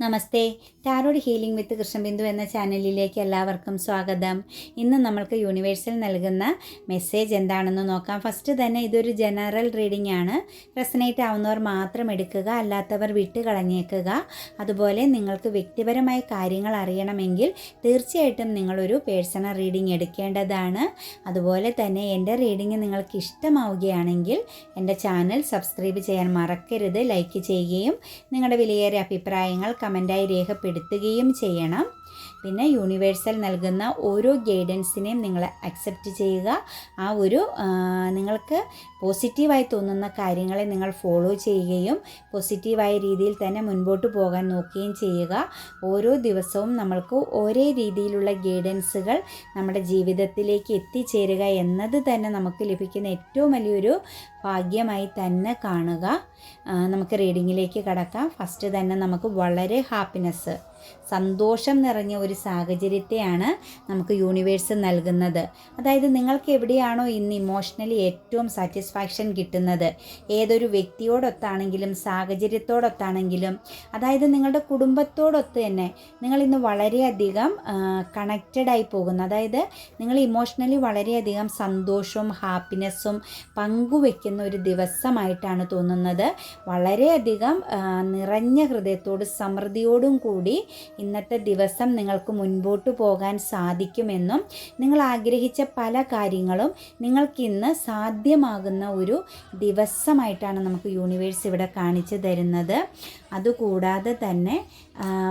Namaste. Tarot healing with Krishnabindu എന്ന ചാനലിലേക്ക് എല്ലാവർക്കും സ്വാഗതം. ഇന്ന് നമ്മൾക്ക് യൂണിവേഴ്സിൽ നൽകുന്ന മെസ്സേജ് എന്താണെന്ന് നോക്കാം. ഫസ്റ്റ് തന്നെ ഇതൊരു ജനറൽ റീഡിംഗ് ആണ്. റെസനേറ്റ് ആവുന്നവർ മാത്രം എടുക്കുക അല്ലാത്തവർ വിട്ട് കളഞ്ഞേക്കുക അതുപോലെ നിങ്ങൾക്ക് വ്യക്തിപരമായ കാര്യങ്ങൾ അറിയണമെങ്കിൽ തീർച്ചയായിട്ടും നിങ്ങളൊരു പേഴ്സണൽ റീഡിംഗ് എടുക്കേണ്ടതാണ്. അതുപോലെ തന്നെ എന്റെ റീഡിംഗ് നിങ്ങൾക്ക് ഇഷ്ടമാവുകയാണെങ്കിൽ എന്റെ ചാനൽ സബ്സ്ക്രൈബ് ചെയ്യാൻ മറക്കരുത് ലൈക്ക് ചെയ്യുകയും നിങ്ങളുടെ വിലയേറിയ അഭിപ്രായങ്ങൾ കമന്റായി രേഖപ്പെടുത്തുകയും ചെയ്യണം. പിന്നെ യൂണിവേഴ്സൽ നൽകുന്ന ഓരോ ഗൈഡൻസിനെയും നിങ്ങൾ അക്സെപ്റ്റ് ചെയ്യുക. ആ ഒരു നിങ്ങൾക്ക് പോസിറ്റീവായി തോന്നുന്ന കാര്യങ്ങളെ നിങ്ങൾ ഫോളോ ചെയ്യുകയും പോസിറ്റീവായ രീതിയിൽ തന്നെ മുൻപോട്ട് പോകാൻ നോക്കുകയും ചെയ്യുക. ഓരോ ദിവസവും നമ്മൾക്ക് ഒരേ രീതിയിലുള്ള ഗൈഡൻസുകൾ നമ്മുടെ ജീവിതത്തിലേക്ക് എത്തിച്ചേരുക എന്നത് തന്നെ നമുക്ക് ലഭിക്കുന്ന ഏറ്റവും വലിയൊരു ഭാഗ്യമായി തന്നെ കാണുക. നമുക്ക് റീഡിങ്ങിലേക്ക് കടക്കാം. ഫസ്റ്റ് തന്നെ നമുക്ക് വളരെ ഹാപ്പിനെസ് സന്തോഷം നിറഞ്ഞ ഒരു സാഹചര്യത്തെയാണ് നമുക്ക് യൂണിവേഴ്സ് നൽകുന്നത്. അതായത് നിങ്ങൾക്ക് എവിടെയാണോ ഇന്ന് ഇമോഷണലി ഏറ്റവും സാറ്റിസ്ഫാക്ഷൻ കിട്ടുന്നത്. ഏതൊരു വ്യക്തിയോടൊത്താണെങ്കിലും സാഹചര്യത്തോടൊത്താണെങ്കിലും അതായത് നിങ്ങളുടെ കുടുംബത്തോടൊത്ത് തന്നെ നിങ്ങൾ ഇന്ന് വളരെയധികം കണക്റ്റഡ് ആയി പോകുന്നു. അതായത് നിങ്ങൾ ഇമോഷണലി വളരെയധികം സന്തോഷവും ഹാപ്പിനെസ്സും പങ്കുവെക്കുന്ന ഒരു ദിവസമായിട്ടാണ് തോന്നുന്നത്. വളരെയധികം നിറഞ്ഞ ഹൃദയത്തോട് സമൃദ്ധിയോടും കൂടി ഇന്നത്തെ ദിവസം നിങ്ങൾക്ക് മുൻപോട്ട് പോകാൻ സാധിക്കുമെന്നും നിങ്ങൾ ആഗ്രഹിച്ച പല കാര്യങ്ങളും നിങ്ങൾക്കിന്ന് സാധ്യമാകുന്ന ഒരു ദിവസമായിട്ടാണ് നമുക്ക് യൂണിവേഴ്സ് ഇവിടെ കാണിച്ചു തരുന്നത്. അതുകൂടാതെ തന്നെ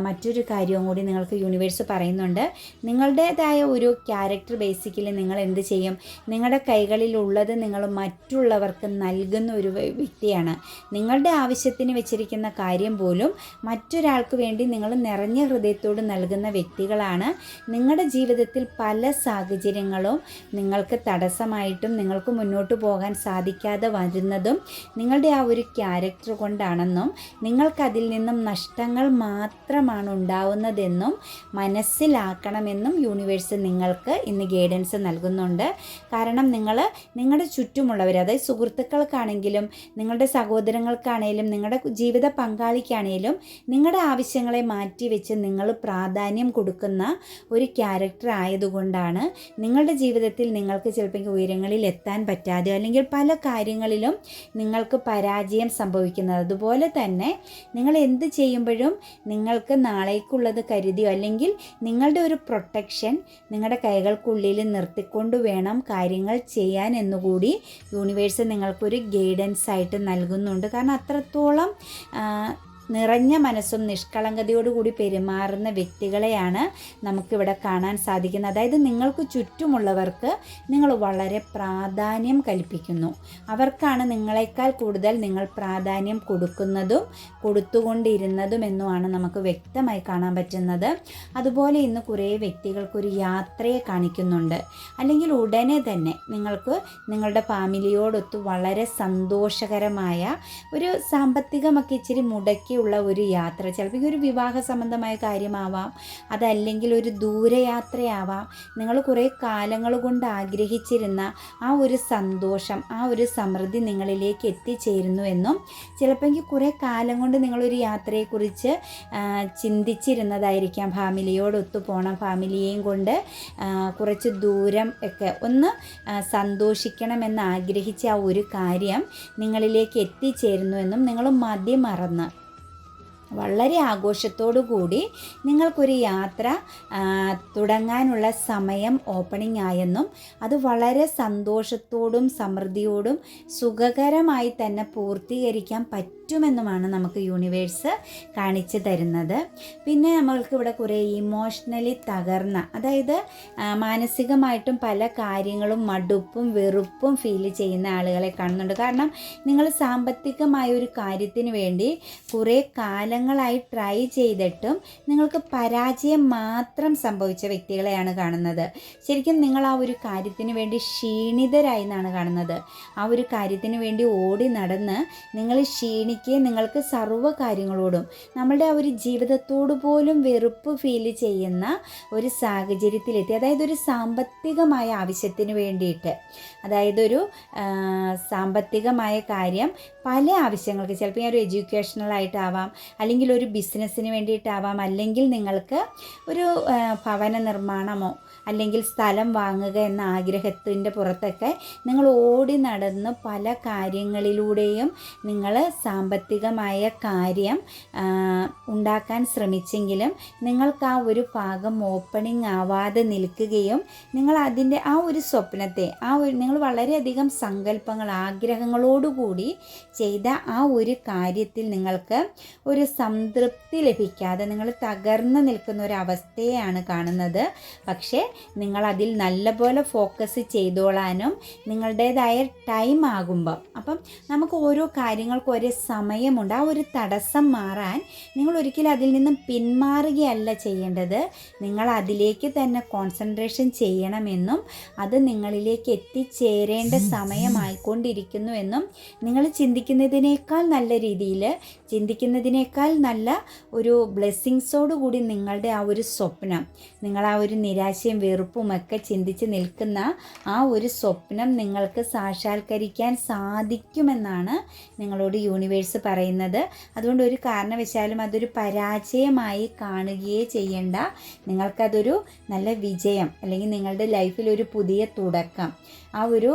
മറ്റൊരു കാര്യവും കൂടി നിങ്ങൾക്ക് യൂണിവേഴ്സ് പറയുന്നുണ്ട്. നിങ്ങളുടേതായ ഒരു ക്യാരക്ടർ ബേസിക്കലി നിങ്ങൾ എന്ത് ചെയ്യും? നിങ്ങളുടെ കൈകളിലുള്ളത് നിങ്ങൾ മറ്റുള്ളവർക്ക് നൽകുന്ന ഒരു വ്യക്തിയാണ്. നിങ്ങളുടെ ആവശ്യത്തിന് വെച്ചിരിക്കുന്ന കാര്യം പോലും മറ്റൊരാൾക്ക് വേണ്ടി നിങ്ങൾ നിറഞ്ഞ ഹൃദയത്തോട് നൽകുന്ന വ്യക്തികളാണ്. നിങ്ങളുടെ ജീവിതത്തിൽ പല സാഹചര്യങ്ങളും നിങ്ങൾക്ക് തടസ്സമായിട്ടും നിങ്ങൾക്ക് മുന്നോട്ട് പോകാൻ സാധിക്കാതെ വരുന്നതും നിങ്ങളുടെ ആ ഒരു ക്യാരക്ടർ കൊണ്ടാണെന്നും നിങ്ങൾക്കതിൽ നിന്നും നഷ്ടങ്ങൾ മാത്രമാണ് ഉണ്ടാവുന്നതെന്നും മനസ്സിലാക്കണമെന്നും യൂണിവേഴ്സ് നിങ്ങൾക്ക് ഇന്ന് ഗൈഡൻസ് നൽകുന്നുണ്ട്. കാരണം നിങ്ങൾ നിങ്ങളുടെ ചുറ്റുമുള്ളവർ അതായത് സുഹൃത്തുക്കൾക്കാണെങ്കിലും നിങ്ങളുടെ സഹോദരങ്ങൾക്കാണെങ്കിലും നിങ്ങളുടെ ജീവിത പങ്കാളിക്കാണെങ്കിലും നിങ്ങളുടെ ആവശ്യങ്ങളെ മാറ്റിവെച്ച് നിങ്ങൾ പ്രാധാന്യം കൊടുക്കുന്ന ഒരു ക്യാരക്ടർ ആയതുകൊണ്ടാണ് നിങ്ങളുടെ ജീവിതത്തിൽ നിങ്ങൾക്ക് ചിലപ്പോൾ ഉയരങ്ങളിൽ എത്താൻ പറ്റാതെ അല്ലെങ്കിൽ പല കാര്യങ്ങളിലും നിങ്ങൾക്ക് പരാജയം സംഭവിക്കുന്നത്. അതുപോലെ തന്നെ നിങ്ങൾ എന്ത് ചെയ്യുമ്പോഴും നിങ്ങൾക്ക് നാളേക്കുള്ളത് കരുതിയോ? അല്ലെങ്കിൽ നിങ്ങളുടെ ഒരു പ്രൊട്ടക്ഷൻ നിങ്ങളുടെ കൈകൾക്കുള്ളിൽ നിർത്തിക്കൊണ്ട് വേണം കാര്യങ്ങൾ ചെയ്യാൻ എന്നുകൂടി യൂണിവേഴ്സ് നിങ്ങൾക്കൊരു ഗൈഡൻസ് ആയിട്ട് നൽകുന്നുണ്ട്. കാരണം അത്രത്തോളം നിറഞ്ഞ മനസ്സും നിഷ്കളങ്കതയോടുകൂടി പെരുമാറുന്ന വ്യക്തികളെയാണ് നമുക്കിവിടെ കാണാൻ സാധിക്കുന്നത്. അതായത് നിങ്ങൾക്ക് ചുറ്റുമുള്ളവർക്ക് നിങ്ങൾ വളരെ പ്രാധാന്യം കൽപ്പിക്കുന്നു. അവർക്കാണ് നിങ്ങളെക്കാൾ കൂടുതൽ നിങ്ങൾ പ്രാധാന്യം കൊടുക്കുന്നതും കൊടുത്തുകൊണ്ടിരുന്നതും എന്നുമാണ് നമുക്ക് വ്യക്തമായി കാണാൻ പറ്റുന്നത്. അതുപോലെ ഇന്ന് കുറേ വ്യക്തികൾക്കൊരു യാത്രയെ കാണിക്കുന്നുണ്ട്. അല്ലെങ്കിൽ ഉടനെ തന്നെ നിങ്ങൾക്ക് നിങ്ങളുടെ ഫാമിലിയോടൊത്ത് വളരെ സന്തോഷകരമായ ഒരു സാമ്പത്തികമൊക്കെ ഇച്ചിരി മുടക്കിയുള്ള ഒരു യാത്ര. ചിലപ്പോൾ ഒരു വിവാഹ സംബന്ധമായ കാര്യമാവാം അതല്ലെങ്കിൽ ഒരു ദൂരയാത്രയാവാം. നിങ്ങൾ കുറേ കാലങ്ങൾ കൊണ്ട് ആഗ്രഹിച്ചിരുന്ന ആ ഒരു സന്തോഷം ആ ഒരു സമൃദ്ധി നിങ്ങളിലേക്ക് എത്തിച്ചേരുന്നു എന്നും ചിലപ്പോൾ കുറേ കാലം കൊണ്ട് നിങ്ങളൊരു യാത്രയെക്കുറിച്ച് ചിന്തിച്ചിരുന്നതായിരിക്കാം. ഫാമിലിയോടൊത്തു പോകണം ഫാമിലിയെയും കൊണ്ട് കുറച്ച് ദൂരം ഒക്കെ ഒന്ന് സന്തോഷിക്കണമെന്ന് ആഗ്രഹിച്ച ആ ഒരു കാര്യം നിങ്ങളിലേക്ക് എത്തിച്ചേരുന്നു എന്നും നിങ്ങൾ മതി മറന്ന് വളരെ കൂടി നിങ്ങൾക്കൊരു യാത്ര തുടങ്ങാനുള്ള സമയം ഓപ്പണിംഗ് ആയെന്നും അത് വളരെ സന്തോഷത്തോടും സമൃദ്ധിയോടും സുഖകരമായി തന്നെ പൂർത്തീകരിക്കാൻ പറ്റുമെന്നുമാണ് നമുക്ക് യൂണിവേഴ്സ് കാണിച്ചു തരുന്നത്. പിന്നെ നമ്മൾക്ക് ഇവിടെ കുറേ ഇമോഷണലി തകർന്ന അതായത് മാനസികമായിട്ടും പല കാര്യങ്ങളും മടുപ്പും വെറുപ്പും ഫീൽ ചെയ്യുന്ന ആളുകളെ കാണുന്നുണ്ട്. കാരണം നിങ്ങൾ സാമ്പത്തികമായ ഒരു കാര്യത്തിന് വേണ്ടി കുറേ കാലങ്ങളായി ട്രൈ ചെയ്തിട്ടും നിങ്ങൾക്ക് പരാജയം മാത്രം സംഭവിച്ച വ്യക്തികളെയാണ് കാണുന്നത്. ശരിക്കും നിങ്ങൾ ആ ഒരു കാര്യത്തിന് വേണ്ടി ക്ഷീണിതരായി എന്നാണ് കാണുന്നത്. ആ ഒരു കാര്യത്തിന് വേണ്ടി ഓടി നടന്ന് നിങ്ങൾ ക്ഷീണിക്കുകയും നിങ്ങൾക്ക് സർവ കാര്യങ്ങളോടും നമ്മളുടെ ആ ഒരു ജീവിതത്തോട് പോലും വെറുപ്പ് ഫീൽ ചെയ്യുന്ന ഒരു സാഹചര്യത്തിലെത്തി. അതായത് ഒരു സാമ്പത്തികമായ ആവശ്യത്തിന് വേണ്ടിയിട്ട്. അതായത് ഒരു സാമ്പത്തികമായ കാര്യം പല ആവശ്യങ്ങൾക്ക് ചിലപ്പോൾ ഞാൻ ഒരു എഡ്യൂക്കേഷണലായിട്ടാവാം അല്ലെങ്കിൽ ഒരു ബിസിനസ്സിന് വേണ്ടിയിട്ടാവാം അല്ലെങ്കിൽ നിങ്ങൾക്ക് ഒരു ഭവന നിർമ്മാണമോ അല്ലെങ്കിൽ സ്ഥലം വാങ്ങുക എന്ന ആഗ്രഹത്തിന്റെ പുറത്തൊക്കെ നിങ്ങൾ ഓടി നടന്ന് പല കാര്യങ്ങളിലൂടെയും നിങ്ങൾ സാമ്പത്തികമായ കാര്യം ഉണ്ടാക്കാൻ ശ്രമിച്ചെങ്കിലും നിങ്ങൾക്ക് ആ ഒരു ഭാഗം ഓപ്പണിംഗ് ആവാതെ നിൽക്കുകയും നിങ്ങൾ അതിന്റെ ആ ഒരു സ്വപ്നത്തെ ആ ഒരു നിങ്ങൾ വളരെയധികം സങ്കല്പങ്ങൾ ആഗ്രഹങ്ങളോടുകൂടി ചെയ്ത ആ ഒരു കാര്യത്തിൽ നിങ്ങൾക്ക് ഒരു സംതൃപ്തി ലഭിക്കാതെ നിങ്ങൾ തകർന്നു നിൽക്കുന്ന ഒരു അവസ്ഥയാണ് കാണുന്നത്. പക്ഷേ നിങ്ങൾ അതിൽ നല്ലപോലെ ഫോക്കസ് ചെയ്തോളാനും നിങ്ങളുടേതായ ടൈം ആകുമ്പം. അപ്പം നമുക്ക് ഓരോ കാര്യങ്ങൾക്കും ഒരേ സമയമുണ്ട്. ആ ഒരു തടസ്സം മാറാൻ നിങ്ങൾ ഒരിക്കലും അതിൽ നിന്നും പിന്മാറുകയല്ല ചെയ്യേണ്ടത്. നിങ്ങൾ അതിലേക്ക് തന്നെ കോൺസെൻട്രേഷൻ ചെയ്യണമെന്നും അത് നിങ്ങളിലേക്ക് എത്തിച്ചേരേണ്ട സമയമായിക്കൊണ്ടിരിക്കുന്നു എന്നും നിങ്ങൾ ചിന്തിക്കുന്നതിനേക്കാൾ നല്ല രീതിയിൽ ചിന്തിക്കുന്നതിനേക്കാൾ നല്ല ഒരു ബ്ലെസ്സിങ്സോടു കൂടി നിങ്ങളുടെ ആ ഒരു സ്വപ്നം നിങ്ങൾ ആ ഒരു നിരാശയും വെറുപ്പും ഒക്കെ ചിന്തിച്ച് നിൽക്കുന്ന ആ ഒരു സ്വപ്നം നിങ്ങൾക്ക് സാക്ഷാത്കരിക്കാൻ സാധിക്കുമെന്നാണ് നിങ്ങളോട് യൂണിവേഴ്സ് പറയുന്നത്. അതുകൊണ്ട് ഒരു കാരണവശാലും അതൊരു പരാജയമായി കാണുകയേ ചെയ്യേണ്ട. നിങ്ങൾക്കതൊരു നല്ല വിജയം അല്ലെങ്കിൽ നിങ്ങളുടെ ലൈഫിൽ ഒരു പുതിയ തുടക്കം ആ ഒരു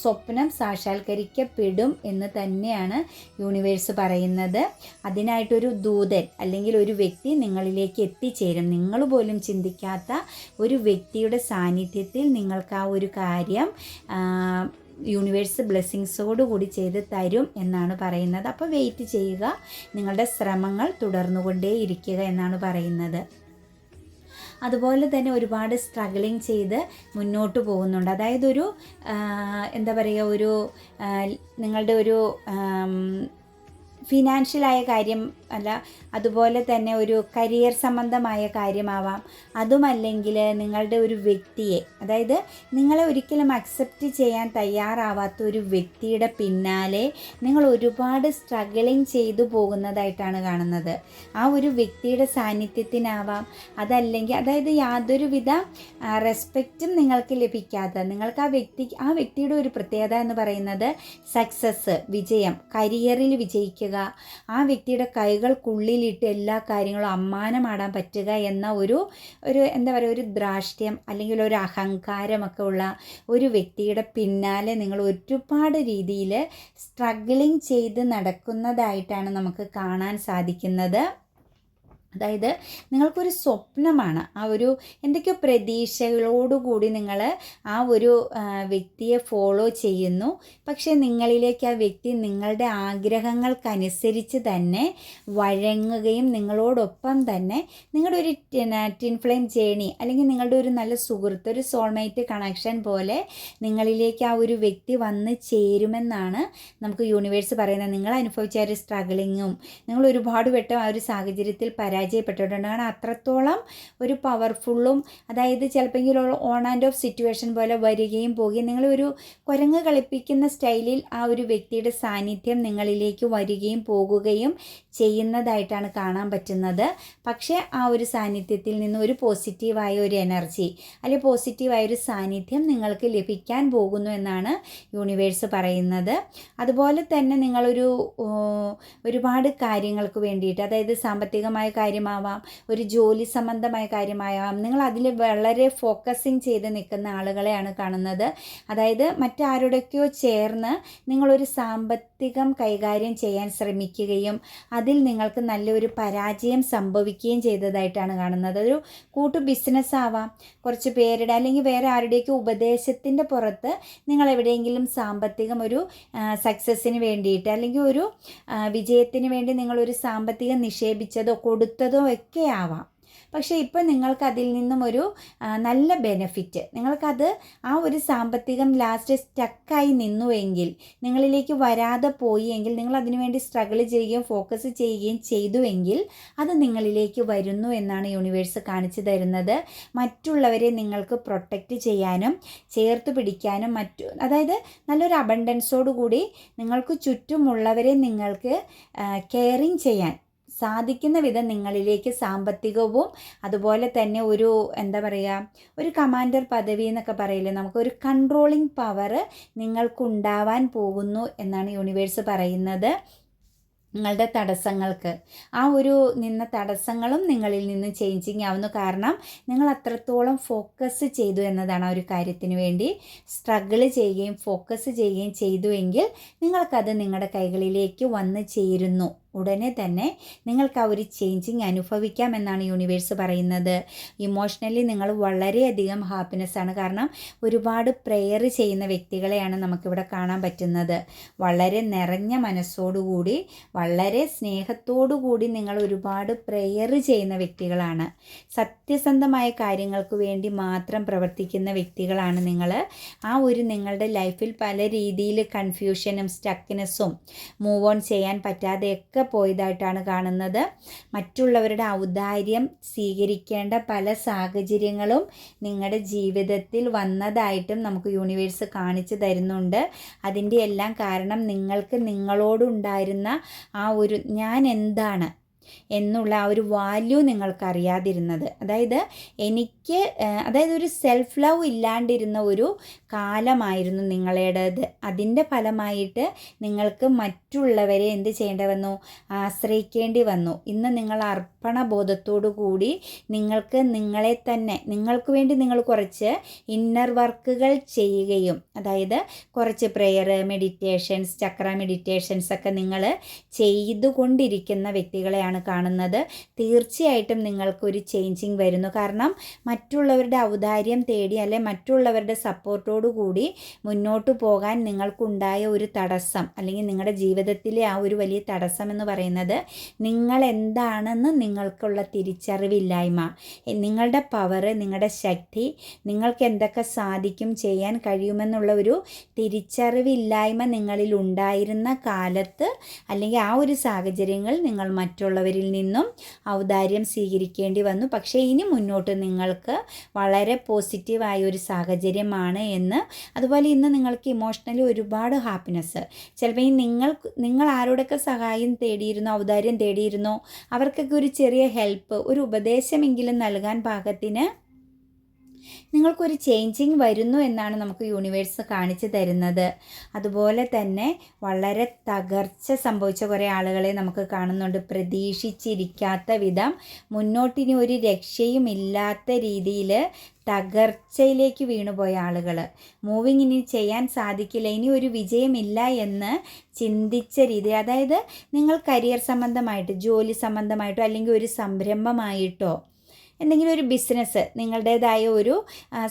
സ്വപ്നം സാക്ഷാത്കരിക്കപ്പെടും എന്ന് തന്നെയാണ് യൂണിവേഴ്സ് പറയുന്നത്. അതിനായിട്ടൊരു ദൂതൻ അല്ലെങ്കിൽ ഒരു വ്യക്തി നിങ്ങളിലേക്ക് എത്തിച്ചേരും. നിങ്ങൾ പോലും ചിന്തിക്കാത്ത ഒരു വ്യക്തിയുടെ സാന്നിധ്യത്തിൽ നിങ്ങൾക്ക് ആ ഒരു കാര്യം യൂണിവേഴ്സ് ബ്ലെസ്സിങ്സോട് കൂടി ചെയ്ത് തരും എന്നാണ് പറയുന്നത്. അപ്പോൾ വെയിറ്റ് ചെയ്യുക. നിങ്ങളുടെ ശ്രമങ്ങൾ തുടർന്നുകൊണ്ടേ ഇരിക്കുക എന്നാണ് പറയുന്നത്. അതുപോലെ തന്നെ ഒരുപാട് സ്ട്രഗിളിങ് ചെയ്ത് മുന്നോട്ട് പോകുന്നുണ്ട്. അതായത് ഒരു എന്താ പറയുക ഒരു നിങ്ങളുടെ ഒരു ഫിനാൻഷ്യലായ കാര്യം അല്ല അതുപോലെ തന്നെ ഒരു കരിയർ സംബന്ധമായ കാര്യമാവാം. അതുമല്ലെങ്കിൽ നിങ്ങളുടെ ഒരു വ്യക്തിയെ അതായത് നിങ്ങളെ ഒരിക്കലും അക്സെപ്റ്റ് ചെയ്യാൻ തയ്യാറാവാത്ത ഒരു വ്യക്തിയുടെ പിന്നാലെ നിങ്ങൾ ഒരുപാട് സ്ട്രഗിളിങ് ചെയ്തു പോകുന്നതായിട്ടാണ് കാണുന്നത്. ആ ഒരു വ്യക്തിയുടെ സാന്നിധ്യത്തിനാവാം. അതല്ലെങ്കിൽ അതായത് യാതൊരുവിധ റെസ്പെക്റ്റും നിങ്ങൾക്ക് ലഭിക്കാത്ത നിങ്ങൾക്ക് ആ വ്യക്തി ആ വ്യക്തിയുടെ ഒരു പ്രത്യേകത എന്ന് പറയുന്നത് സക്സസ് വിജയം കരിയറിൽ വിജയിക്കുക. ആ വ്യക്തിയുടെ കൈകൾക്കുള്ളിലിട്ട് എല്ലാ കാര്യങ്ങളും അമ്മാനമാടാൻ പറ്റുക എന്ന ഒരു ഒരു എന്താ പറയുക ഒരു ദ്രാഷ്ട്യം അല്ലെങ്കിൽ ഒരു അഹങ്കാരമൊക്കെ ഉള്ള ഒരു വ്യക്തിയുടെ പിന്നാലെ നിങ്ങൾ ഒരുപാട് രീതിയിൽ സ്ട്രഗ്ലിങ് ചെയ്ത് നടക്കുന്നതായിട്ടാണ് നമുക്ക് കാണാൻ സാധിക്കുന്നത്. അതായത് നിങ്ങൾക്കൊരു സ്വപ്നമാണ്. ആ ഒരു എന്തൊക്കെയോ പ്രതീക്ഷകളോടുകൂടി നിങ്ങൾ ആ ഒരു വ്യക്തിയെ ഫോളോ ചെയ്യുന്നു. പക്ഷേ നിങ്ങളിലേക്ക് ആ വ്യക്തി നിങ്ങളുടെ ആഗ്രഹങ്ങൾക്കനുസരിച്ച് തന്നെ വഴങ്ങുകയും നിങ്ങളോടൊപ്പം തന്നെ നിങ്ങളുടെ ഒരു ടിൻ ഫ്ലെയിം ജേണി അല്ലെങ്കിൽ നിങ്ങളുടെ ഒരു നല്ല സുഹൃത്ത് ഒരു സോൾമേറ്റ് കണക്ഷൻ പോലെ നിങ്ങളിലേക്ക് ആ ഒരു വ്യക്തി വന്ന് ചേരുമെന്നാണ് നമുക്ക് യൂണിവേഴ്സ് പറയുന്നത്. നിങ്ങൾ അനുഭവിച്ച ഒരു സ്ട്രഗിളിങ്ങും നിങ്ങൾ ഒരുപാട് വട്ടം ആ ഒരു സാഹചര്യത്തിൽ പരാജയപ്പെട്ടിട്ടുണ്ട് കാരണം അത്രത്തോളം ഒരു പവർഫുള്ളും അതായത് ചിലപ്പോൾ ഓൺ ആൻഡ് ഓഫ് സിറ്റുവേഷൻ പോലെ വരികയും പോകുകയും നിങ്ങൾ ഒരു കുരങ്ങ് കളിപ്പിക്കുന്ന സ്റ്റൈലിൽ ആ ഒരു വ്യക്തിയുടെ സാന്നിധ്യം നിങ്ങളിലേക്ക് വരികയും പോകുകയും ചെയ്യുന്നതായിട്ടാണ് കാണാൻ പറ്റുന്നത്. പക്ഷേ ആ ഒരു സാന്നിധ്യത്തിൽ നിന്ന് ഒരു പോസിറ്റീവായ ഒരു എനർജി അല്ലെങ്കിൽ പോസിറ്റീവായ ഒരു സാന്നിധ്യം നിങ്ങൾക്ക് ലഭിക്കാൻ പോകുന്നു എന്നാണ് യൂണിവേഴ്സ് പറയുന്നത്. അതുപോലെ തന്നെ നിങ്ങളൊരു ഒരുപാട് കാര്യങ്ങൾക്ക് വേണ്ടിയിട്ട് അതായത് സാമ്പത്തികമായ കാര്യമാവാം ഒരു ജോലി സംബന്ധമായ കാര്യമാവാം നിങ്ങൾ അതിൽ വളരെ ഫോക്കസിങ് ചെയ്ത് നിൽക്കുന്ന ആളുകളെയാണ് കാണുന്നത്. അതായത് മറ്റാരുടെയൊക്കെയോ ചേർന്ന് നിങ്ങളൊരു സാമ്പത്തികം കൈകാര്യം ചെയ്യാൻ ശ്രമിക്കുകയും അതിൽ നിങ്ങൾക്ക് നല്ലൊരു പരാജയം സംഭവിക്കുകയും ചെയ്തതായിട്ടാണ് കാണുന്നത്. ഒരു കൂട്ടു ബിസിനസ് ആവാം കുറച്ച് പേരുടെ അല്ലെങ്കിൽ വേറെ ആരുടെയൊക്കെ ഉപദേശത്തിന്റെ പുറത്ത് നിങ്ങൾ എവിടെയെങ്കിലും സാമ്പത്തികം ഒരു സക്സസ്സിന് വേണ്ടിയിട്ട് അല്ലെങ്കിൽ ഒരു വിജയത്തിന് വേണ്ടി നിങ്ങളൊരു സാമ്പത്തികം നിക്ഷേപിച്ചതോ കൊടുത്തതോ ഒക്കെ ആവാം. പക്ഷേ ഇപ്പം നിങ്ങൾക്ക് അതിൽ നിന്നും ഒരു നല്ല ബെനഫിറ്റ് നിങ്ങൾക്കത് ആ ഒരു സാമ്പത്തികം ലാസ്റ്റ് സ്റ്റക്കായി നിന്നുവെങ്കിൽ നിങ്ങളിലേക്ക് വരാതെ പോയി എങ്കിൽ നിങ്ങൾ അതിനുവേണ്ടി സ്ട്രഗിൾ ചെയ്യുകയും ഫോക്കസ് ചെയ്യുകയും ചെയ്തുവെങ്കിൽ അത് നിങ്ങളിലേക്ക് വരുന്നു എന്നാണ് യൂണിവേഴ്സ് കാണിച്ചു തരുന്നത്. മറ്റുള്ളവരെ നിങ്ങൾക്ക് പ്രൊട്ടക്റ്റ് ചെയ്യാനും ചേർത്ത് പിടിക്കാനും മറ്റു അതായത് നല്ലൊരു അബണ്ടൻസോടുകൂടി നിങ്ങൾക്ക് ചുറ്റുമുള്ളവരെ നിങ്ങൾക്ക് കെയറിങ് ചെയ്യാൻ സാധിക്കുന്ന വിധം നിങ്ങളിലേക്ക് സാമ്പത്തികവും അതുപോലെ തന്നെ ഒരു എന്താ പറയുക ഒരു കമാൻഡർ പദവി എന്നൊക്കെ പറയില്ലേ നമുക്കൊരു കൺട്രോളിങ് പവർ നിങ്ങൾക്കുണ്ടാവാൻ പോകുന്നു എന്നാണ് യൂണിവേഴ്സ് പറയുന്നത്. നിങ്ങളുടെ തടസ്സങ്ങൾക്ക്. ആ ഒരു നിന്ന തടസ്സങ്ങളും നിങ്ങളിൽ നിന്ന് ചേഞ്ചിങ് ആവുന്നു. കാരണം നിങ്ങൾ അത്രത്തോളം ഫോക്കസ് ചെയ്തു എന്നതാണ് ആ ഒരു കാര്യത്തിന് വേണ്ടി. സ്ട്രഗിൾ ചെയ്യുകയും ഫോക്കസ് ചെയ്യുകയും ചെയ്തുവെങ്കിൽ നിങ്ങൾക്കത് നിങ്ങളുടെ കൈകളിലേക്ക് വന്ന് ചേരുന്നു. ഉടനെ തന്നെ നിങ്ങൾക്ക് ആ ഒരു ചേഞ്ചിങ് അനുഭവിക്കാം എന്നാണ് യൂണിവേഴ്സ് പറയുന്നത്. ഇമോഷണലി നിങ്ങൾ വളരെയധികം ഹാപ്പിനെസ് ആണ്. കാരണം ഒരുപാട് പ്രെയർ ചെയ്യുന്ന വ്യക്തികളെയാണ് നമുക്കിവിടെ കാണാൻ പറ്റുന്നത്. വളരെ നിറഞ്ഞ മനസ്സോടുകൂടി വളരെ സ്നേഹത്തോടു കൂടി നിങ്ങൾ ഒരുപാട് പ്രെയർ ചെയ്യുന്ന വ്യക്തികളാണ്. സത്യസന്ധമായ കാര്യങ്ങൾക്ക് വേണ്ടി മാത്രം പ്രവർത്തിക്കുന്ന വ്യക്തികളാണ് നിങ്ങൾ. ആ ഒരു നിങ്ങളുടെ ലൈഫിൽ പല രീതിയിൽ കൺഫ്യൂഷനും സ്റ്റക്കിനെസ്സും മൂവ് ഓൺ ചെയ്യാൻ പറ്റാതെയൊക്കെ പോയതായിട്ടാണ് കാണുന്നത്. മറ്റുള്ളവരുടെ ഔദാര്യം സ്വീകരിക്കേണ്ട പല സാഹചര്യങ്ങളും നിങ്ങളുടെ ജീവിതത്തിൽ വന്നതായിട്ടും നമുക്ക് യൂണിവേഴ്സ് കാണിച്ചു തരുന്നുണ്ട്. അതിന്റെ എല്ലാം കാരണം നിങ്ങൾക്ക് നിങ്ങളോടുണ്ടായിരുന്ന ആ ഒരു ഞാൻ എന്താണ് എന്നുള്ള ആ ഒരു വാല്യൂ നിങ്ങൾക്കറിയാതിരുന്നത്. അതായത് എനിക്ക് അതായത് ഒരു സെൽഫ് ലവ് ഇല്ലാണ്ടിരുന്ന ഒരു കാലമായിരുന്നു നിങ്ങളുടേത്. അതിന്റെ ഫലമായിട്ട് നിങ്ങൾക്ക് മറ്റുള്ളവരെ എന്ത് ചെയ്യേണ്ടി വന്നു? ആശ്രയിക്കേണ്ടി വന്നു. ഇന്ന് നിങ്ങൾ അർപ്പണ ബോധത്തോടു കൂടി നിങ്ങൾക്ക് നിങ്ങളെ തന്നെ നിങ്ങൾക്ക് വേണ്ടി നിങ്ങൾ കുറച്ച് ഇന്നർ വർക്കുകൾ ചെയ്യുകയും അതായത് കുറച്ച് പ്രെയർ മെഡിറ്റേഷൻസ് ചക്ര മെഡിറ്റേഷൻസ് ഒക്കെ നിങ്ങൾ ചെയ്തുകൊണ്ടിരിക്കുന്ന വ്യക്തികളെയാണ് കാണുന്നത്. തീർച്ചയായിട്ടും നിങ്ങൾക്കൊരു ചേഞ്ചിങ് വരുന്നു. കാരണം മറ്റുള്ളവരുടെ ഔദാര്യം തേടി അല്ലെ മറ്റുള്ളവരുടെ കൂടി മുന്നോട്ട് പോകാൻ നിങ്ങൾക്കുണ്ടായ ഒരു തടസ്സം അല്ലെങ്കിൽ നിങ്ങളുടെ ജീവിതത്തിലെ ആ ഒരു വലിയ തടസ്സം എന്ന് പറയുന്നത് നിങ്ങൾ എന്താണെന്ന് നിങ്ങൾക്കുള്ള തിരിച്ചറിവില്ലായ്മ. നിങ്ങളുടെ പവർ നിങ്ങളുടെ ശക്തി നിങ്ങൾക്ക് എന്തൊക്കെ സാധിക്കും ചെയ്യാൻ കഴിയുമെന്നുള്ള ഒരു തിരിച്ചറിവില്ലായ്മ നിങ്ങളിൽ ഉണ്ടായിരുന്ന കാലത്ത് അല്ലെങ്കിൽ ആ ഒരു സാഹചര്യങ്ങൾ നിങ്ങൾ മറ്റുള്ളവരിൽ നിന്നും ഔദാര്യം സ്വീകരിക്കേണ്ടി വന്നു. പക്ഷേ ഇനി മുന്നോട്ട് നിങ്ങൾക്ക് വളരെ പോസിറ്റീവായ ഒരു സാഹചര്യമാണ് എന്ന്. അതുപോലെ ഇന്ന് നിങ്ങൾക്ക് ഇമോഷണലി ഒരുപാട് ഹാപ്പിനെസ് ചിലപ്പോൾ ഈ നിങ്ങൾ നിങ്ങൾ ആരോടൊക്കെ സഹായം തേടിയിരുന്നോ ഔദാര്യം തേടിയിരുന്നോ അവർക്കൊക്കെ ഒരു ചെറിയ ഹെൽപ്പ് ഒരു ഉപദേശമെങ്കിലും നൽകാൻ പാകത്തിന് നിങ്ങൾക്കൊരു ചേഞ്ചിങ് വരുന്നു എന്നാണ് നമുക്ക് യൂണിവേഴ്സ് കാണിച്ചു തരുന്നത്. അതുപോലെ തന്നെ വളരെ തകർച്ച സംഭവിച്ച കുറേ ആളുകളെ നമുക്ക് കാണുന്നുണ്ട്. പ്രതീക്ഷിച്ചിരിക്കാത്ത വിധം മുന്നോട്ടിനി ഒരു രക്ഷയും ഇല്ലാത്ത രീതിയിൽ തകർച്ചയിലേക്ക് വീണുപോയ ആളുകൾ മൂവിങ് ഇനി ചെയ്യാൻ സാധിക്കില്ല. ഇനി ഒരു വിജയമില്ല എന്ന് ചിന്തിച്ച രീതി അതായത് നിങ്ങൾ കരിയർ സംബന്ധമായിട്ട് ജോലി സംബന്ധമായിട്ടോ അല്ലെങ്കിൽ ഒരു സംരംഭമായിട്ടോ എന്തെങ്കിലും ഒരു ബിസിനസ് നിങ്ങളുടേതായ ഒരു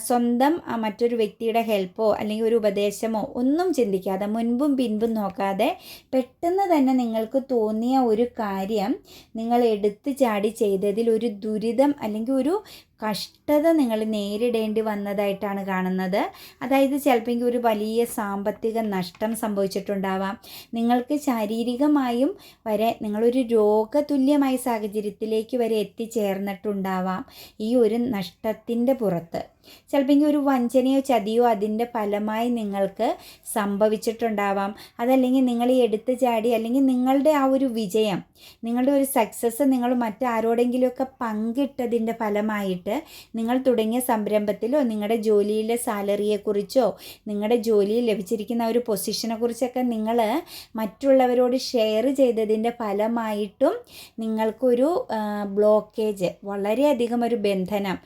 സ്വന്തം മറ്റൊരു വ്യക്തിയുടെ ഹെൽപ്പോ അല്ലെങ്കിൽ ഒരു ഉപദേശമോ ഒന്നും ചിന്തിക്കാതെ മുൻപും പിൻപും നോക്കാതെ പെട്ടെന്ന് തന്നെ നിങ്ങൾക്ക് തോന്നിയ ഒരു കാര്യം നിങ്ങൾ എടുത്തു ചാടി ചെയ്തതിൽ ഒരു ദുരിതം അല്ലെങ്കിൽ ഒരു കഷ്ടത നിങ്ങൾ നേരിടേണ്ടി വന്നതായിട്ടാണ് കാണുന്നത്. അതായത് ചിലപ്പോൾ ഒരു വലിയ സാമ്പത്തിക നഷ്ടം സംഭവിച്ചിട്ടുണ്ടാവാം. നിങ്ങൾക്ക് ശാരീരികമായും വരെ നിങ്ങളൊരു രോഗതുല്യമായ സാഹചര്യത്തിലേക്ക് വരെ എത്തിച്ചേർന്നിട്ടുണ്ടാവാം ഈ ഒരു നഷ്ടത്തിന്റെ പുറത്ത്. ചിലപ്പോൾ ഒരു വഞ്ചനയോ ചതിയോ അതിന്റെ ഫലമായി നിങ്ങൾക്ക് സംഭവിച്ചിട്ടുണ്ടാവാം. അതല്ലെങ്കിൽ നിങ്ങൾ ഈ എടുത്തു ചാടി അല്ലെങ്കിൽ നിങ്ങളുടെ ആ ഒരു വിജയം നിങ്ങളുടെ ഒരു സക്സസ് നിങ്ങൾ മറ്റാരോടെങ്കിലുമൊക്കെ പങ്കിട്ടതിന്റെ ഫലമായിട്ട് നിങ്ങൾ തുടങ്ങിയ സംരംഭത്തിലോ നിങ്ങളുടെ ജോലിയിലെ സാലറിയെക്കുറിച്ചോ നിങ്ങളുടെ ജോലിയിൽ ലഭിച്ചിരിക്കുന്ന ഒരു പൊസിഷനെ കുറിച്ചൊക്കെ നിങ്ങൾ മറ്റുള്ളവരോട് ഷെയർ ചെയ്തതിന്റെ ഫലമായിട്ടും നിങ്ങൾക്കൊരു ബ്ലോക്കേജ് വളരെയധികം ഒരു ബന്ധനം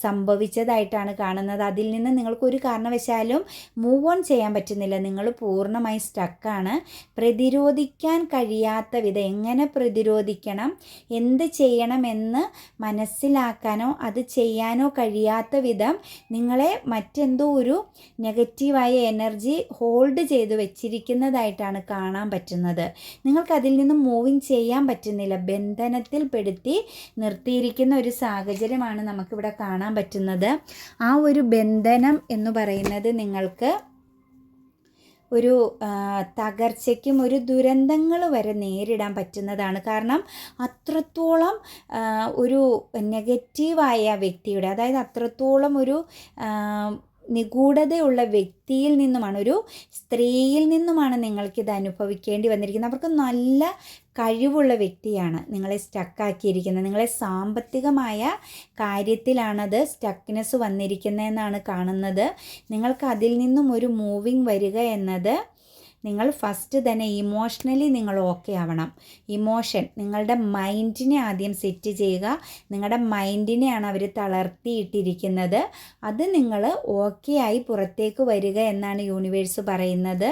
സംഭവിച്ചതായിട്ട് ആയിട്ടാണ് കാണുന്നത്. അതിൽ നിന്ന് നിങ്ങൾക്ക് ഒരു കാരണവശാലും മൂവ് ഓൺ ചെയ്യാൻ പറ്റുന്നില്ല. നിങ്ങൾ പൂർണമായി സ്റ്റക്കാണ് പ്രതിരോധിക്കാൻ കഴിയാത്ത വിധം എങ്ങനെ പ്രതിരോധിക്കണം? എന്ത് ചെയ്യണമെന്ന് മനസ്സിലാക്കാനോ അത് ചെയ്യാനോ കഴിയാത്ത വിധം നിങ്ങളെ മറ്റെന്തോ ഒരു നെഗറ്റീവായ എനർജി ഹോൾഡ് ചെയ്ത് വെച്ചിരിക്കുന്നതായിട്ടാണ് കാണാൻ പറ്റുന്നത്. നിങ്ങൾക്ക് അതിൽ നിന്ന് മൂവിങ് ചെയ്യാൻ പറ്റുന്നില്ല. ബന്ധനത്തിൽ പെടുത്തി നിർത്തിയിരിക്കുന്ന ഒരു സാഹചര്യമാണ് നമുക്കിവിടെ കാണാൻ പറ്റുന്നത്. ആ ഒരു ബന്ധനം എന്ന് പറയുന്നത് നിങ്ങൾക്ക് ഒരു തകർച്ചയ്ക്കും ഒരു ദുരന്തങ്ങൾ വരെ നേരിടാൻ പറ്റുന്നതാണ്. കാരണം അത്രത്തോളം ഒരു നെഗറ്റീവായ വ്യക്തിയുടെ അതായത് അത്രത്തോളം ഒരു നിഗൂഢതയുള്ള വ്യക്തിയിൽ നിന്നുമാണ് ഒരു സ്ത്രീയിൽ നിന്നുമാണ് നിങ്ങൾക്കിത് അനുഭവിക്കേണ്ടി വന്നിരിക്കുന്നത്. അവർക്ക് നല്ല കഴിവുള്ള വ്യക്തിയാണ് നിങ്ങളെ സ്റ്റക്കാക്കിയിരിക്കുന്നത് നിങ്ങളെ സാമ്പത്തികമായ കാര്യത്തിലാണത് സ്റ്റക്നെസ് വന്നിരിക്കുന്നതെന്നാണ് കാണുന്നത്. നിങ്ങൾക്ക് അതിൽ നിന്നും ഒരു മൂവിങ് വരിക എന്നത് നിങ്ങൾ ഫസ്റ്റ് തന്നെ ഇമോഷണലി നിങ്ങൾ ഓക്കെ ആവണം. ഇമോഷൻ നിങ്ങളുടെ മൈൻഡിനെ ആദ്യം സെറ്റ് ചെയ്യുക. നിങ്ങളുടെ മൈൻഡിനെയാണ് അവർ തളർത്തിയിട്ടിരിക്കുന്നത്. അത് നിങ്ങൾ ഓക്കെ ആയി പുറത്തേക്ക് വരിക എന്നാണ് യൂണിവേഴ്സ് പറയുന്നത്.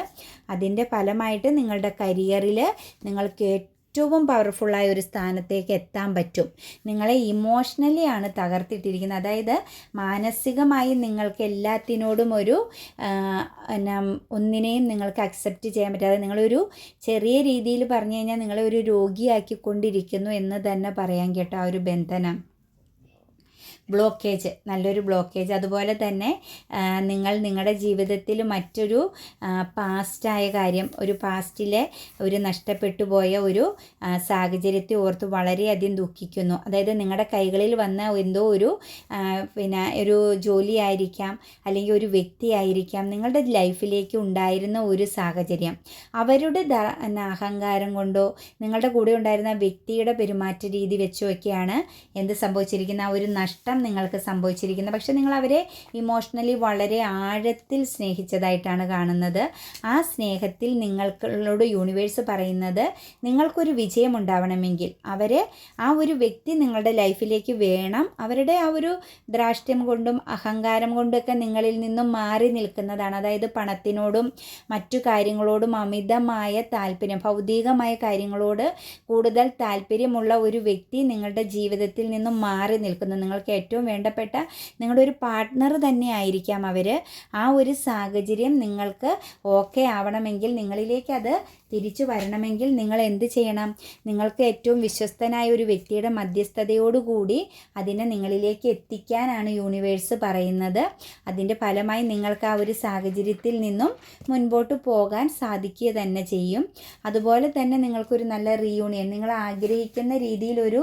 അതിന്റെ ഫലമായിട്ട് നിങ്ങളുടെ കരിയറിൽ നിങ്ങൾക്ക് ഏറ്റവും പവർഫുള്ളായ ഒരു സ്ഥാനത്തേക്ക് എത്താൻ പറ്റും. നിങ്ങളെ ഇമോഷണലി ആണ് തകർത്തിട്ടിരിക്കുന്നത്. അതായത് മാനസികമായി നിങ്ങൾക്ക് എല്ലാത്തിനോടും ഒരു എന്നാ ഒന്നിനെയും നിങ്ങൾക്ക് അക്സെപ്റ്റ് ചെയ്യാൻ പറ്റാതെ നിങ്ങളൊരു ചെറിയ രീതിയിൽ പറഞ്ഞു കഴിഞ്ഞാൽ നിങ്ങളെ ഒരു രോഗിയാക്കിക്കൊണ്ടിരിക്കുന്നു എന്ന് തന്നെ പറയാൻ കേട്ടോ ആ ഒരു ബന്ധനം. ബ്ലോക്കേജ് നല്ലൊരു ബ്ലോക്കേജ്. അതുപോലെ തന്നെ നിങ്ങൾ നിങ്ങളുടെ ജീവിതത്തിൽ മറ്റൊരു പാസ്റ്റായ കാര്യം ഒരു പാസ്റ്റിലെ ഒരു നഷ്ടപ്പെട്ടു പോയ ഒരു സാഹചര്യത്തെ ഓർത്ത് വളരെയധികം ദുഃഖിക്കുന്നു. അതായത് നിങ്ങളുടെ കൈകളിൽ വന്ന എന്തോ ഒരു പിന്നെ ഒരു ജോലിയായിരിക്കാം അല്ലെങ്കിൽ ഒരു വ്യക്തിയായിരിക്കാം നിങ്ങളുടെ ലൈഫിലേക്ക് ഉണ്ടായിരുന്ന ഒരു സാഹചര്യം. അവരുടെ അഹങ്കാരം കൊണ്ടോ നിങ്ങളുടെ കൂടെ ഉണ്ടായിരുന്ന വ്യക്തിയുടെ പെരുമാറ്റ രീതി വെച്ചോ ഒക്കെയാണ് എന്ത് സംഭവിച്ചിരിക്കുന്ന ആ ഒരു നഷ്ടം നിങ്ങൾക്ക് സംഭവിച്ചിരിക്കുന്നത്. പക്ഷേ നിങ്ങൾ അവരെ ഇമോഷണലി വളരെ ആഴത്തിൽ സ്നേഹിച്ചതായിട്ടാണ് കാണുന്നത്. ആ സ്നേഹത്തിൽ നിങ്ങൾക്കുള്ളോട് യൂണിവേഴ്സ് പറയുന്നത് നിങ്ങൾക്കൊരു വിജയം ഉണ്ടാവണമെങ്കിൽ അവരെ ആ ഒരു വ്യക്തി നിങ്ങളുടെ ലൈഫിലേക്ക് വേണം. അവരുടെ ആ ഒരു ദ്രാഷ്ട്യം കൊണ്ടും അഹങ്കാരം കൊണ്ടൊക്കെ നിങ്ങളിൽ നിന്നും മാറി നിൽക്കുന്നതാണ്. അതായത് പണത്തിനോടും മറ്റു കാര്യങ്ങളോടും അമിതമായ താല്പര്യം ഭൗതികമായ കാര്യങ്ങളോട് കൂടുതൽ താല്പര്യമുള്ള ഒരു വ്യക്തി നിങ്ങളുടെ ജീവിതത്തിൽ നിന്നും മാറി നിൽക്കുന്നു. നിങ്ങൾക്ക് ഏറ്റവും വേണ്ടപ്പെട്ട നിങ്ങളുടെ ഒരു പാർട്ട്ണർ തന്നെ ആയിരിക്കാം അവർ ആ ഒരു സാഹചര്യം നിങ്ങൾക്ക് ഓക്കെ ആവണമെങ്കിൽ നിങ്ങളിലേക്ക് അത് തിരിച്ചു വരണമെങ്കിൽ നിങ്ങൾ എന്ത് ചെയ്യണം? നിങ്ങൾക്ക് ഏറ്റവും വിശ്വസ്തനായ ഒരു വ്യക്തിയുടെ മധ്യസ്ഥതയോടുകൂടി അതിനെ നിങ്ങളിലേക്ക് എത്തിക്കാനാണ് യൂണിവേഴ്സ് പറയുന്നത്. അതിന്റെ ഫലമായി നിങ്ങൾക്ക് ആ ഒരു സാഹചര്യത്തിൽ നിന്നും മുൻപോട്ട് പോകാൻ സാധിക്കുക തന്നെ ചെയ്യും. അതുപോലെ തന്നെ നിങ്ങൾക്കൊരു നല്ല റീയൂണിയൻ നിങ്ങൾ ആഗ്രഹിക്കുന്ന രീതിയിലൊരു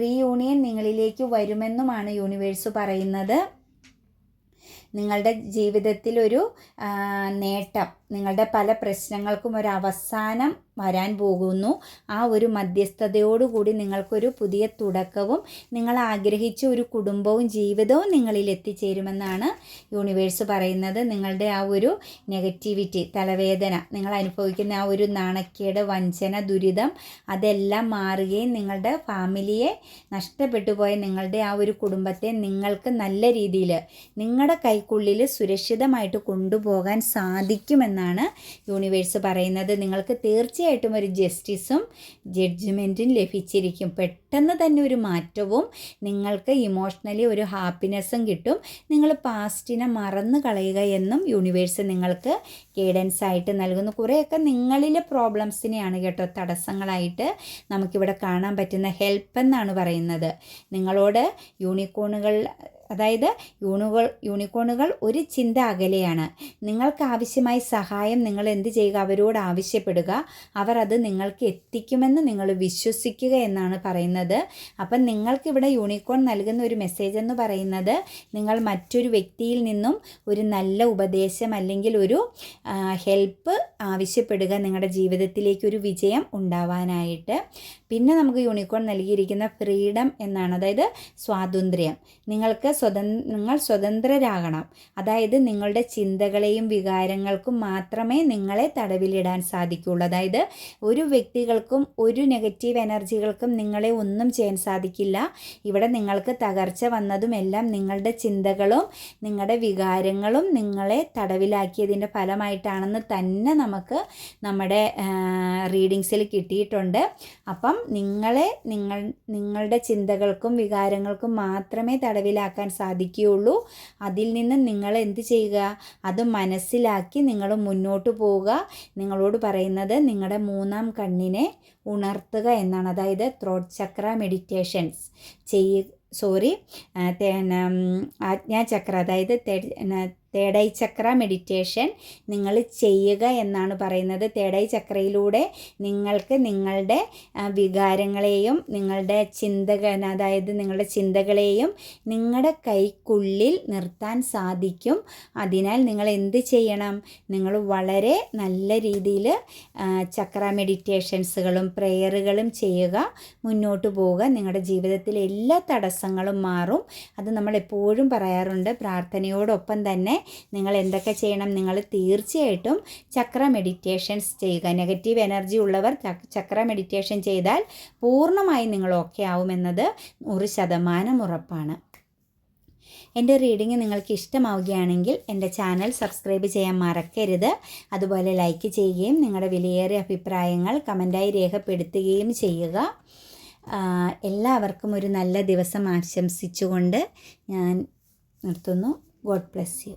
റീയൂണിയൻ നിങ്ങളിലേക്ക് വരുമെന്നുമാണ് യൂണിവേഴ്സ് പറയുന്നത്. നിങ്ങളുടെ ജീവിതത്തിലൊരു നേട്ടം. നിങ്ങളുടെ പല പ്രശ്നങ്ങൾക്കും ഒരു അവസാനം വരാൻ പോകുന്നു. ആ ഒരു മധ്യസ്ഥതയോടുകൂടി നിങ്ങൾക്കൊരു പുതിയ തുടക്കവും നിങ്ങൾ ആഗ്രഹിച്ച ഒരു കുടുംബവും ജീവിതവും നിങ്ങളിൽ എത്തിച്ചേരുമെന്നാണ് യൂണിവേഴ്സ് പറയുന്നത്. നിങ്ങളുടെ ആ ഒരു നെഗറ്റിവിറ്റി തലവേദന നിങ്ങൾ അനുഭവിക്കുന്ന ആ ഒരു നാണക്കേട് വഞ്ചന ദുരിതം അതെല്ലാം മാറുകയും നിങ്ങളുടെ ഫാമിലിയെ നഷ്ടപ്പെട്ടു പോയ നിങ്ങളുടെ ആ ഒരു കുടുംബത്തെ നിങ്ങൾക്ക് നല്ല രീതിയിൽ നിങ്ങളുടെ കൈക്കുള്ളിൽ സുരക്ഷിതമായിട്ട് കൊണ്ടുപോകാൻ സാധിക്കുമെന്നാണ് യൂണിവേഴ്സ് പറയുന്നത്. നിങ്ങൾക്ക് തീർച്ചയായിട്ടും ഒരു ജസ്റ്റിസും ജഡ്ജ്മെന്റും ലഭിച്ചിരിക്കും. പെട്ടെന്ന് തന്നെ ഒരു മാറ്റവും നിങ്ങൾക്ക് ഇമോഷണലി ഒരു ഹാപ്പിനെസ്സും കിട്ടും. നിങ്ങൾ പാസ്റ്റിനെ മറന്നു കളയുക എന്നും യൂണിവേഴ്സ് നിങ്ങൾക്ക് ഗൈഡൻസ് ആയിട്ട് നൽകുന്നു. കുറേയൊക്കെ നിങ്ങളിലെ പ്രോബ്ലംസിനെയാണ് കേട്ടോ തടസ്സങ്ങളായിട്ട് നമുക്കിവിടെ കാണാൻ പറ്റുന്ന ഹെൽപ്പ് എന്നാണ് പറയുന്നത്. നിങ്ങളോട് യൂണിക്കോണുകൾ അതായത് യൂണുകൾ യൂണിക്കോണുകൾ ഒരു ചിന്ത അകലെയാണ്. നിങ്ങൾക്ക് ആവശ്യമായ സഹായം നിങ്ങൾ എന്ത് ചെയ്യുക? അവരോട് ആവശ്യപ്പെടുക. അവർ അത് നിങ്ങൾക്ക് എത്തിക്കുമെന്ന് നിങ്ങൾ വിശ്വസിക്കുക എന്നാണ് പറയുന്നത്. അപ്പം നിങ്ങൾക്കിവിടെ യൂണിക്കോൺ നൽകുന്ന ഒരു മെസ്സേജ് എന്ന് പറയുന്നത് നിങ്ങൾ മറ്റൊരു വ്യക്തിയിൽ നിന്നും ഒരു നല്ല ഉപദേശം അല്ലെങ്കിൽ ഒരു ഹെൽപ്പ് ആവശ്യപ്പെടുക നിങ്ങളുടെ ജീവിതത്തിലേക്ക് ഒരു വിജയം ഉണ്ടാവാനായിട്ട്. പിന്നെ നമുക്ക് യൂണിക്കോൺ നൽകിയിരിക്കുന്ന ഫ്രീഡം എന്നാണ്. അതായത് സ്വാതന്ത്ര്യം. നിങ്ങൾക്ക് സ്വതന് നിങ്ങൾ സ്വതന്ത്രരാകണം. അതായത് നിങ്ങളുടെ ചിന്തകളെയും വികാരങ്ങൾക്കും മാത്രമേ നിങ്ങളെ തടവിലിടാൻ സാധിക്കുകയുള്ളൂ. അതായത് ഒരു വ്യക്തികൾക്കും ഒരു നെഗറ്റീവ് എനർജികൾക്കും നിങ്ങളെ ഒന്നും ചെയ്യാൻ സാധിക്കില്ല. ഇവിടെ നിങ്ങൾക്ക് തകർച്ച വന്നതും എല്ലാം നിങ്ങളുടെ ചിന്തകളും നിങ്ങളുടെ വികാരങ്ങളും നിങ്ങളെ തടവിലാക്കിയതിന്റെ ഫലമായിട്ടാണെന്ന് തന്നെ നമുക്ക് നമ്മുടെ റീഡിങ്സിൽ കിട്ടിയിട്ടുണ്ട്. അപ്പം നിങ്ങളെ നിങ്ങൾ നിങ്ങളുടെ ചിന്തകൾക്കും വികാരങ്ങൾക്കും മാത്രമേ തടവിലാക്കാൻ സാധിക്കുകയുള്ളൂ. അതിൽ നിന്ന് നിങ്ങൾ എന്ത് ചെയ്യുക? അത് മനസ്സിലാക്കി നിങ്ങൾ മുന്നോട്ട് പോവുക. നിങ്ങളോട് പറയുന്നത് നിങ്ങളുടെ മൂന്നാം കണ്ണിനെ ഉണർത്തുക എന്നാണ്. അതായത് ത്രോട്ട് ചക്ര മെഡിറ്റേഷൻസ് ചെയ്യ സോറി ആജ്ഞാചക്ര അതായത് തേടൈ ചക്ര മെഡിറ്റേഷൻ നിങ്ങൾ ചെയ്യുക എന്നാണ് പറയുന്നത്. തേടൈ ചക്രയിലൂടെ നിങ്ങൾക്ക് നിങ്ങളുടെ വികാരങ്ങളെയും നിങ്ങളുടെ ചിന്തക അതായത് നിങ്ങളുടെ ചിന്തകളെയും നിങ്ങളുടെ കൈക്കുള്ളിൽ നിർത്താൻ സാധിക്കും. അതിനാൽ നിങ്ങൾ എന്ത് ചെയ്യണം? നിങ്ങൾ വളരെ നല്ല രീതിയിൽ ചക്ര മെഡിറ്റേഷൻസുകളും പ്രെയറുകളും ചെയ്യുക. മുന്നോട്ട് പോവുക. നിങ്ങളുടെ ജീവിതത്തിലെ എല്ലാ തടസ്സങ്ങളും മാറും. അത് നമ്മൾ എപ്പോഴും പറയാറുണ്ട്. പ്രാർത്ഥനയോടൊപ്പം തന്നെ നിങ്ങൾ എന്തൊക്കെ ചെയ്യണം നിങ്ങൾ തീർച്ചയായിട്ടും ചക്ര മെഡിറ്റേഷൻസ് ചെയ്യുക. നെഗറ്റീവ് എനർജി ഉള്ളവർ ചക്ര മെഡിറ്റേഷൻ ചെയ്താൽ പൂർണമായും നിങ്ങൾ ഓക്കെ ആവുമെന്നത് നൂറ് ശതമാനം ഉറപ്പാണ്. എന്റെ റീഡിങ് നിങ്ങൾക്ക് ഇഷ്ടമാവുകയാണെങ്കിൽ എന്റെ ചാനൽ സബ്സ്ക്രൈബ് ചെയ്യാൻ മറക്കരുത്. അതുപോലെ ലൈക്ക് ചെയ്യുകയും നിങ്ങളുടെ വിലയേറിയ അഭിപ്രായങ്ങൾ കമന്റായി രേഖപ്പെടുത്തുകയും ചെയ്യുക. എല്ലാവർക്കും ഒരു നല്ല ദിവസം ആശംസിച്ചുകൊണ്ട് ഞാൻ നിർത്തുന്നു. God bless you